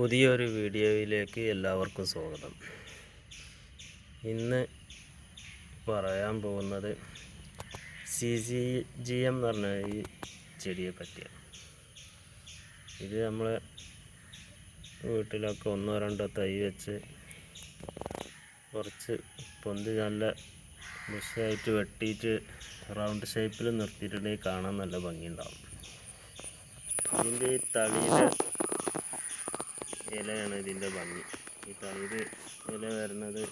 പുതിയൊരു വീഡിയോയിലേക്ക് എല്ലാവർക്കും സ്വാഗതം. ഇന്ന് പറയാൻ പോകുന്നത് സി സി ജി എം എന്ന് പറഞ്ഞ ഈ ചെടിയെ പറ്റിയാണ്. ഇത് നമ്മൾ വീട്ടിലൊക്കെ ഒന്നോ രണ്ടോ തൈ വെച്ച് കുറച്ച് പൊന്തി നല്ല ബുഷായിട്ട് വെട്ടിയിട്ട് റൗണ്ട് ഷേപ്പിൽ നിർത്തിയിട്ടുണ്ടെങ്കിൽ കാണാൻ നല്ല ഭംഗിയുണ്ടാവും. ഇതിന്റെ ഈ തളിയുടെ ഇലയാണ് ഇതിന്റെ ഭംഗി. ഈ തളിര് ഇല വരുന്നത്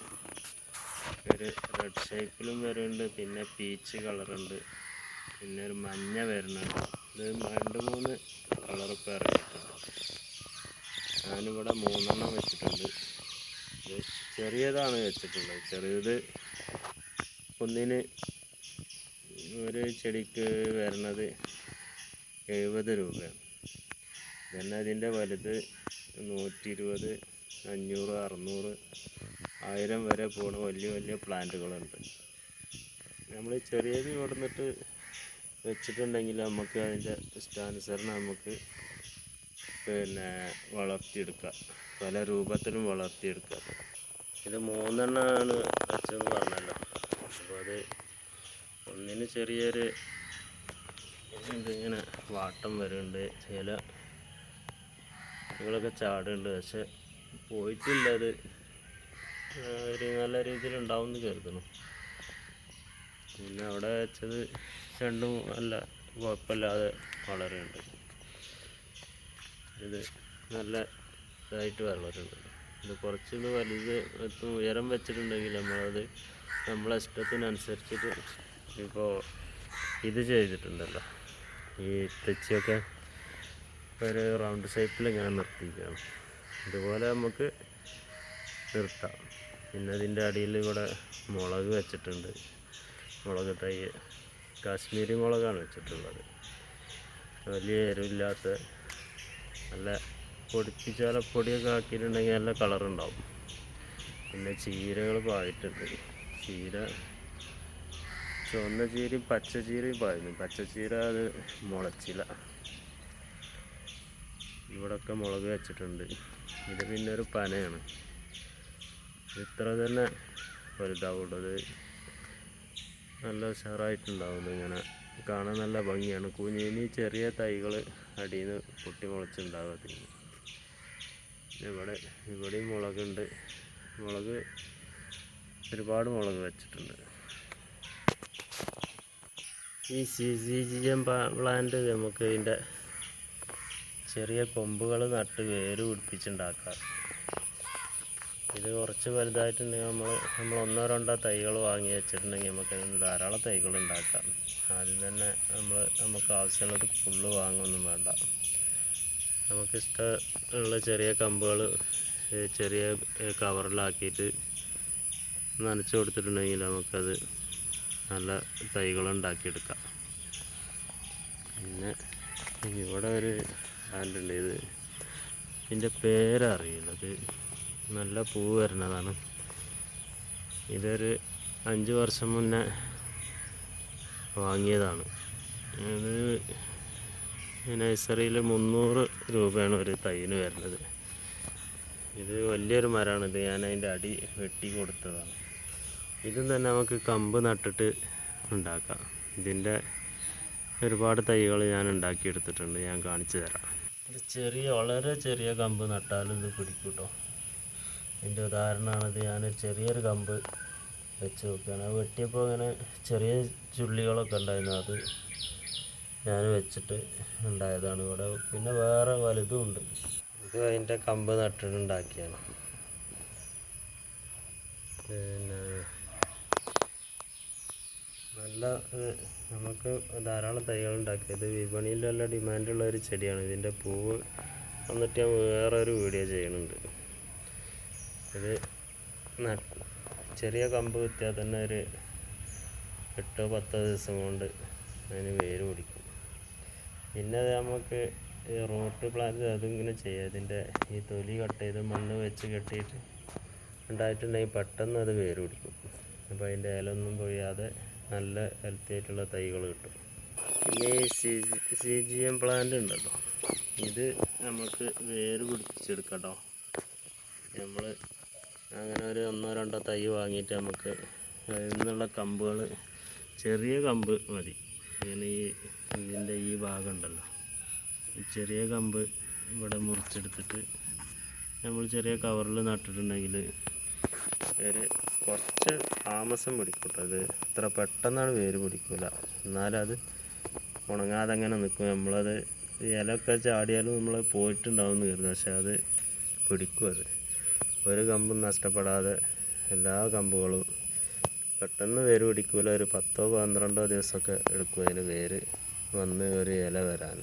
ഒരു റെഡ് ഷേപ്പിലും വരുന്നുണ്ട് പിന്നെ പീച്ച് കളറുണ്ട് പിന്നെ ഒരു മഞ്ഞ വരുന്നുണ്ട്. ഇത് രണ്ട് മൂന്ന് കളർ ഇപ്പോൾ ഇറങ്ങിയിട്ടുണ്ട് ഞാനിവിടെ മൂന്നെണ്ണം വെച്ചിട്ടുണ്ട്. ഇത് ചെറിയതാണ് വെച്ചിട്ടുള്ളത്. ചെറിയത് ഒന്നിന് ഒരു ചെടിക്ക് വരുന്നത് എഴുപത് രൂപയാണ്. പിന്നെ അതിന്റെ വലുത് നൂറ്റി ഇരുപത് അഞ്ഞൂറ് അറുന്നൂറ് ആയിരം വരെ പോണ വലിയ വലിയ പ്ലാന്റുകളുണ്ട്. നമ്മൾ ചെറിയത് കൊടുന്നിട്ട് വെച്ചിട്ടുണ്ടെങ്കിൽ നമുക്ക് അതിന്റെ ഇഷ്ടാനുസരണം നമുക്ക് പിന്നെ വളർത്തിയെടുക്കാം. പല രൂപത്തിലും വളർത്തിയെടുക്കാം. ഇത് മൂന്നെണ്ണമാണ് വെച്ചെന്ന് പറഞ്ഞല്ലോ. അപ്പോൾ അത് ഒന്നിന് ചെറിയൊരു ഇതിങ്ങനെ വാട്ടം വരുന്നുണ്ട്. ചില ഇങ്ങളൊക്കെ ചാടുന്നുണ്ട് പക്ഷെ പോയിട്ടില്ല അത് ഒരു നല്ല രീതിയിൽ ഉണ്ടാവും എന്ന് കരുതണം പിന്നെ അവിടെ വെച്ചത് രണ്ടും നല്ല കുഴപ്പമില്ലാതെ വളരുന്നുണ്ട്. ഇത് നല്ല ഇതായിട്ട് വളരുന്നുണ്ട്. ഇത് കുറച്ചുകൂടി വലുത് എത്തും ഉയരം വെച്ചിട്ടുണ്ടെങ്കിൽ നമ്മളത് നമ്മളെ ഇഷ്ടത്തിനനുസരിച്ചിട്ട് ഇപ്പോൾ ഇത് ചെയ്തിട്ടുണ്ടല്ലോ. ഈ തെച്ചിയൊക്കെ ഒരു റൗണ്ട് ഷേപ്പിൽ ഇങ്ങനെ നിർത്തിക്കണം ഇതുപോലെ നമുക്ക് നിർത്താം. പിന്നെ അതിന്റെ അടിയിൽ ഇവിടെ മുളക് വെച്ചിട്ടുണ്ട്. മുളക് തൈ കാശ്മീരി മുളകാണ് വെച്ചിട്ടുള്ളത്. വലിയ എരിവില്ലാത്ത നല്ല പൊടിപ്പിച്ചാല പൊടിയൊക്കെ ആക്കിയിട്ടുണ്ടെങ്കിൽ നല്ല കളറുണ്ടാവും പിന്നെ ചീരകൾ പായിട്ടുണ്ട്. ചീര ചുവന്ന ചീരയും പച്ച ചീരയും പായുന്നു. പച്ച ചീര അത് മുളച്ചില്ല ഇവിടൊക്കെ മുളക് വെച്ചിട്ടുണ്ട്. ഇത് പിന്നെ ഒരു പനയാണ്. ഇത്ര തന്നെ വലുതാവുള്ളത്. നല്ല ഉഷാറായിട്ടുണ്ടാവുന്നത് ഇങ്ങനെ. കാണാൻ നല്ല ഭംഗിയാണ്. കുഞ്ഞിനി ചെറിയ തൈകൾ അടിയിൽ നിന്ന് പൊട്ടി മുളച്ചുണ്ടാവുക ഇവിടെ ഇവിടെയും മുളകുണ്ട്. മുളക് ഒരുപാട് മുളക് വെച്ചിട്ടുണ്ട്. ഈ C C G M plant നമുക്ക് ഇതിന്റെ ചെറിയ കൊമ്പുകൾ നട്ട് വേര് പിടിപ്പിച്ചുണ്ടാക്കാം ഇത് കുറച്ച് വലുതായിട്ടുണ്ടെങ്കിൽ നമ്മൾ നമ്മൾ ഒന്നോ രണ്ടോ തൈകൾ വാങ്ങി വെച്ചിട്ടുണ്ടെങ്കിൽ നമുക്ക് ധാരാളം തൈകൾ ഉണ്ടാക്കാം. ആദ്യം തന്നെ നമ്മൾ നമുക്ക് ആവശ്യമുള്ളത് ഫുള്ള് വാങ്ങുമൊന്നും വേണ്ട. നമുക്ക് ഇഷ്ടമുള്ള ചെറിയ കമ്പുകൾ ചെറിയ കവറിലാക്കിയിട്ട് നനച്ച് കൊടുത്തിട്ടുണ്ടെങ്കിൽ നമുക്കത് നല്ല തൈകൾ ഉണ്ടാക്കിയെടുക്കാം പിന്നെ ഇവിടെ ഒരു പ്ലാന്റ് ചെയ്ത് ഇത്. ഇതിന്റെ പേരറിയില്ല ഇത് നല്ല പൂ വരുന്നതാണ്. ഇതൊരു അഞ്ച് വർഷം മുന്നേ വാങ്ങിയതാണ്. ഇത് നഴ്സറിയിൽ മുന്നൂറ് രൂപയാണ് ഒരു തൈന് വരുന്നത്. ഇത് വലിയൊരു മരമാണ് ഇത് ഞാൻ അതിന്റെ അടി വെട്ടി കൊടുത്തതാണ്. ഇതും തന്നെ നമുക്ക് കമ്പ് നട്ടിട്ട് ഉണ്ടാക്കാം. ഇതിന്റെ ഒരുപാട് തൈകൾ ഞാൻ ഉണ്ടാക്കിയെടുത്തിട്ടുണ്ട്. ഞാൻ കാണിച്ചു തരാം. ഇത് ചെറിയ വളരെ ചെറിയ കമ്പ് നട്ടാലും ഇത് പിടിക്കും കേട്ടോ ഇതിന്റെ ഉദാഹരണമാണിത്. ഞാൻ ചെറിയൊരു കമ്പ് വെച്ച് നോക്കുകയാണ്. അത് വെട്ടിയപ്പോൾ അങ്ങനെ ചെറിയ ചുള്ളികളൊക്കെ ഉണ്ടായിരുന്നു. അത് ഞാൻ വെച്ചിട്ട് ഉണ്ടായതാണ് ഇവിടെ. പിന്നെ വേറെ വലുതും ഉണ്ട്. ഇത് അതിന്റെ കമ്പ് നട്ടിട്ടുണ്ടാക്കിയാണ് പിന്നെ നല്ല നമുക്ക് ധാരാളം തൈകൾ ഉണ്ടാക്കിയത്. വിപണിയിൽ നല്ല ഡിമാൻഡുള്ള ഒരു ചെടിയാണ്. ഇതിന്റെ പൂവ് വന്നിട്ട് ഞാൻ വേറെ ഒരു വീഡിയോ ചെയ്യുന്നുണ്ട്. ഇത് ചെറിയ കമ്പ് കുത്തിയാൽ തന്നെ ഒരു എട്ടോ പത്തോ ദിവസം കൊണ്ട് അതിന് വേര് പിടിക്കും. പിന്നെ അത് നമുക്ക് റൂട്ട് പ്ലാന്റ് അതിങ്ങനെ ചെയ്യാം. ഇതിന്റെ ഈ തൊലി കട്ട് ചെയ്ത് മണ്ണ് വെച്ച് കെട്ടിയിട്ട് ഉണ്ടായിട്ടുണ്ടെങ്കിൽ പെട്ടെന്ന് അത് വേര് പിടിക്കും. അപ്പോൾ അതിന്റെ ഇലൊന്നും പൊഴിയാതെ നല്ല ഹെൽത്തി ആയിട്ടുള്ള തൈകൾ കിട്ടും. പിന്നെ ഈ C C G M plant ഉണ്ടല്ലോ. ഇത് നമുക്ക് വേര് പിടിച്ചെടുക്കാം കേട്ടോ നമ്മൾ അങ്ങനെ ഒരു ഒന്നോ രണ്ടോ തൈ വാങ്ങിയിട്ട് നമുക്ക് അതിൽ നിന്നുള്ള കമ്പുകൾ ചെറിയ കമ്പ് മതി. ഇങ്ങനെ ഈ ഇതിന്റെ ഈ ഭാഗം ഉണ്ടല്ലോ. ചെറിയ കമ്പ് ഇവിടെ മുറിച്ചെടുത്തിട്ട് നമ്മൾ ചെറിയ കവറിൽ നട്ടിട്ടുണ്ടെങ്കിൽ ഒരു കുറച്ച് താമസം പിടിക്കും അത് അത്ര പെട്ടെന്നാണ് വേര് പിടിക്കില്ല എന്നാലത് ഉണങ്ങാതെ അങ്ങനെ നിൽക്കും നമ്മളത് ഇലയൊക്കെ ചാടിയാലും നമ്മൾ പോയിട്ടുണ്ടാവും എന്ന് കരുതും. പക്ഷെ അത് പിടിക്കും അത്. ഒരു കമ്പും നഷ്ടപ്പെടാതെ എല്ലാ കമ്പുകളും പെട്ടെന്ന് വേര് പിടിക്കൂല. ഒരു പത്തോ പന്ത്രണ്ടോ ദിവസമൊക്കെ എടുക്കും അതിന് വേര് വന്ന് ഒരു ഇല വരാൻ.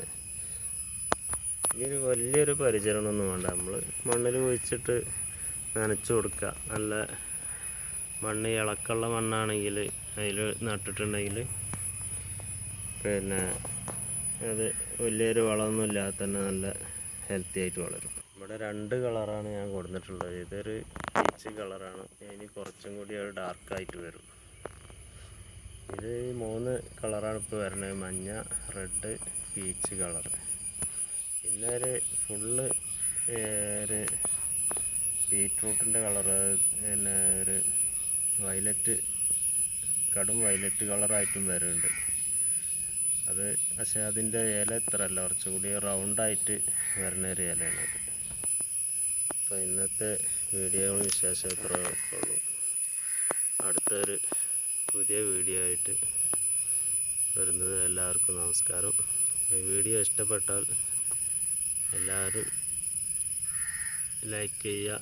ഇതിന് വലിയൊരു പരിചരണമൊന്നും വേണ്ട. നമ്മൾ മണ്ണിൽ കുഴിച്ചിട്ട് നനച്ചു കൊടുക്കുക. നല്ല മണ്ണ് ഇളക്കമുള്ള മണ്ണാണെങ്കിൽ അതിൽ നട്ടിട്ടുണ്ടെങ്കിൽ പിന്നെ അത് വലിയൊരു വളമൊന്നും ഇല്ലാതെ തന്നെ നല്ല ഹെൽത്തി ആയിട്ട് വളരും. ഇവിടെ രണ്ട് കളറാണ് ഞാൻ കൊടുത്തിട്ടുള്ളത്. ഇതൊരു പീച്ച് കളറാണ് ഇനി കുറച്ചും കൂടി ഒരു ഡാർക്കായിട്ട് വരും. ഇത് മൂന്ന് കളറാണ് ഇപ്പോൾ വരുന്നത്. മഞ്ഞ റെഡ് പീച്ച് കളർ പിന്നെ ഒരു ഫുള്ള് ഒരു ബീറ്റ്റൂട്ടിന്റെ കളറ് പിന്നെ ഒരു വയലറ്റ് കടും വയലറ്റ് കളറായിട്ടും വരുന്നുണ്ട്. അത് പക്ഷേ അതിന്റെ ഇല ഇത്ര അല്ല കുറച്ചുകൂടി റൗണ്ടായിട്ട് വരുന്ന ഒരു ഇലയാണ് അത്. അപ്പോൾ ഇന്നത്തെ വീഡിയോ വിശേഷം ഇത്ര ഉള്ളൂ അടുത്തൊരു പുതിയ വീഡിയോ ആയിട്ട് വരുന്നത് എല്ലാവർക്കും നമസ്കാരം. ഈ വീഡിയോ ഇഷ്ടപ്പെട്ടാൽ എല്ലാവരും ലൈക്ക് ചെയ്യുക